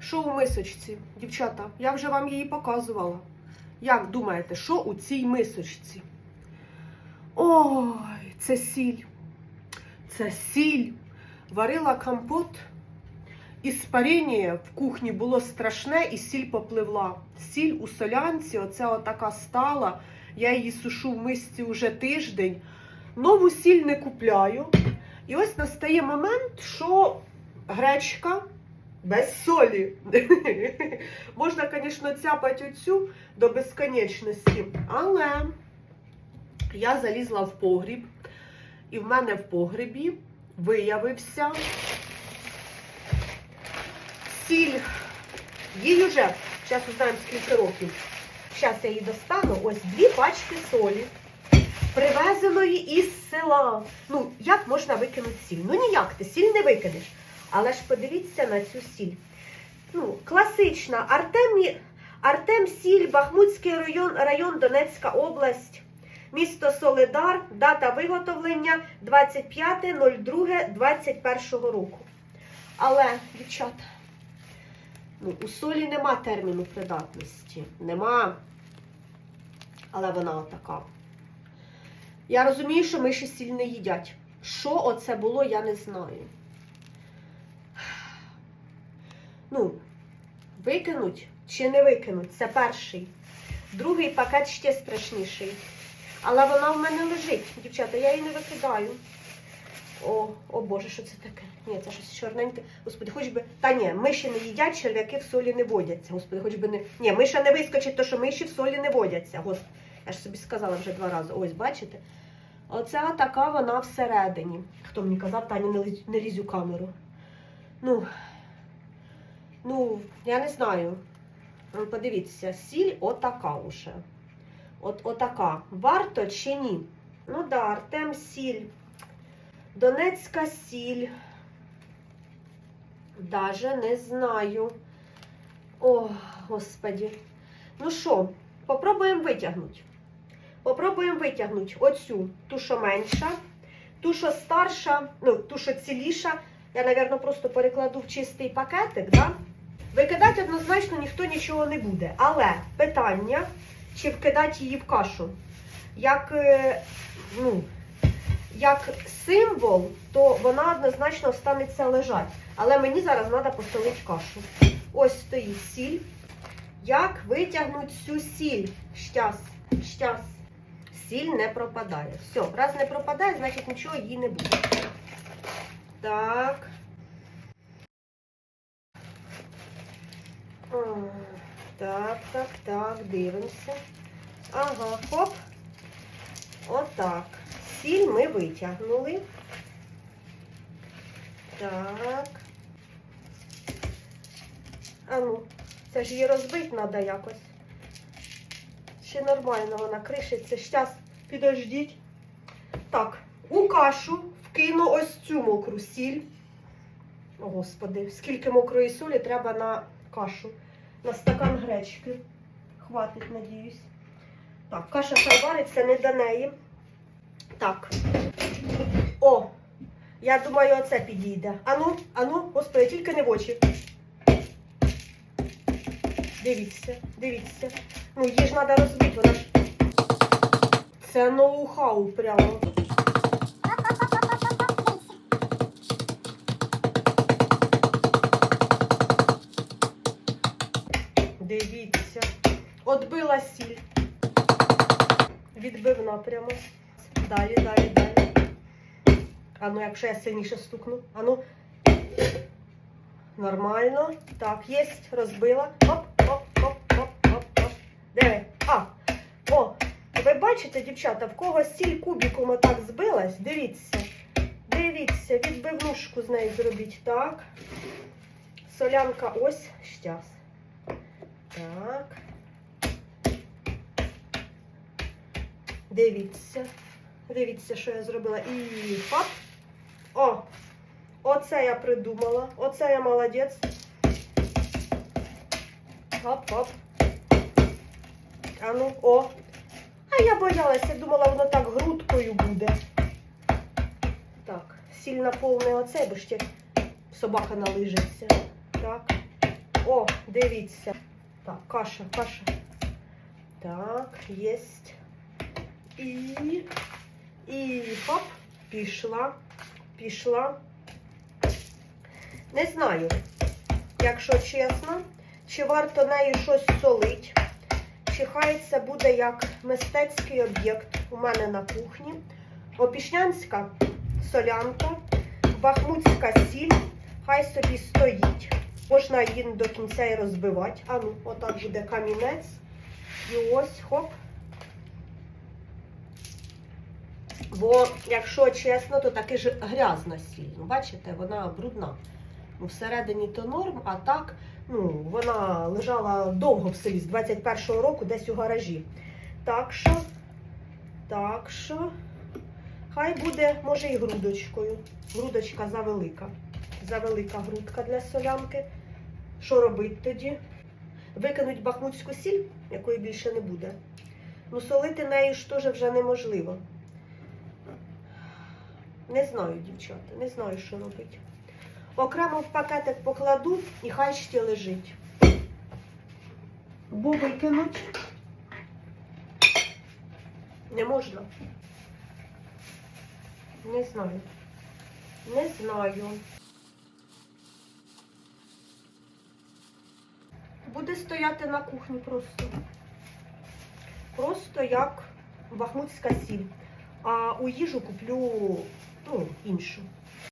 Що у мисочці, дівчата? Я вже вам її показувала. Як думаєте, що у цій мисочці? Ой, це сіль. Це сіль. Варила компот. Іспаріння в кухні було страшне, і сіль попливла. Сіль у солянці, оця отака стала. Я її сушу в мисці вже тиждень. Нову сіль не купляю. І ось настає момент, що гречка без солі. Можна, звісно, цяпати оцю до безконечності. Але я залізла в погріб, і в мене в погребі виявився сіль. Їй вже, зараз узнаємо скільки років. Зараз я її достану. Ось дві пачки солі, привезеної із села. Ну, як можна викинути сіль? Ну ніяк, ти сіль не викинеш. Але ж подивіться на цю сіль. Ну, класична Артем, Артем Сіль, Бахмутський район, район Донецька область. Місто Солидар, дата виготовлення 25.02.21 року. Але, дівчата, ну, у солі нема терміну придатності. Нема. Але вона отака. Я розумію, що миші сіль не їдять. Що оце було, я не знаю. Ну, викинуть чи не викинуть? Це перший. Другий пакет ще страшніший. Але вона в мене лежить, дівчата, я її не викидаю. О, о Боже, що це таке? Ні, це щось чорненьке. Господи, хоч би. Та ні, миші не їдять, черв'яки в солі не водяться. Господи, хоч би не. Ні, миша не вискочить, то що миші в солі не водяться. Господи, я ж собі сказала вже два рази. Ось, бачите? Оця така вона всередині. Хто мені казав, Таня, не лізь, у камеру. Ну, ну, я не знаю. Ну, Подивіться, сіль отака уже. От отака. Варто чи ні? Ну да, Артем сіль. Донецька сіль. Даже не знаю. О, господі. Ну що, попробуємо витягнути. Попробуємо витягнути оцю, ту, що менша, ту, що старша, ну, ту, що ціліша. Я, мабуть, просто перекладу в чистий пакетик, да? Викидати однозначно ніхто нічого не буде. Але питання, чи вкидати її в кашу. Як, е, ну, як символ, то вона однозначно останеться лежати. Але мені зараз треба посолити кашу. Ось стоїть сіль. Як витягнути цю сіль? Щас, щас. Сіль не пропадає. Все, раз не пропадає, значить нічого їй не буде. Так. Так, так, так, дивимося. Ага, хоп. Отак. Сіль ми витягнули. Так. А ну, це ж її розбити треба якось. Ще нормально вона кришиться. Щас, підождіть. Так, у кашу вкину ось цю мокру сіль. О, Господи, скільки мокрої солі треба на кашу. На стакан гречки. Хватить, надіюсь. Так, каша хай вариться не до неї. Так. О! Я думаю, оце підійде. Ану, ану, господи, тільки не в очі. Дивіться, дивіться. Ну, її ж треба розбити, вона. Це ноу-хау прямо. Дивіться. Отбила сіль. Відбивна прямо. Далі, далі, далі. А ну, якщо я сильніше стукну. А ну. Нормально. Так, єсть, розбила. Оп, оп, оп, оп, оп, оп. Диви. А. О, ви бачите, дівчата, в кого сіль кубіком отак збилась? Дивіться. Дивіться, відбивнушку з нею зробіть. Так. Солянка ось. Щас. Так. Дивіться. Дивіться, що я зробила. І хоп. О! Оце я придумала. Оце я молодець. Хоп-хоп. А ну, о. А я боялася, думала, воно так грудкою буде. Так, сильно повне оце, бо ще собака налижиться. Так. О, дивіться. Так, каша, каша. Так, єсть. І. І хоп, пішла, пішла. Не знаю, якщо чесно, чи варто нею щось солить, чи хай це буде як мистецький об'єкт у мене на кухні. Опішнянська солянка, бахмутська сіль, хай собі стоїть. Можна її до кінця і розбивати. А ну, отак буде камінець. І ось хоп. Бо, якщо чесно, то таки ж грязна сіль. Бачите, вона брудна. Ну, всередині то норм, а так, ну, вона лежала довго в селі з 21-го року, десь у гаражі. Так що, так що, хай буде, може, і грудочкою. Грудочка завелика. Завелика грудка для солянки. Що робити тоді? Викинуть бахмутську сіль, якої більше не буде. Ну, солити нею ж теж вже неможливо. Не знаю, дівчата, не знаю, що робити. Окремо в пакетик покладу і хай ще лежить. Бо викинуть не можна. Не знаю. Не знаю. Буде стояти на кухні просто. Просто як бахмутська сіль. А у їжу куплю ну, іншу.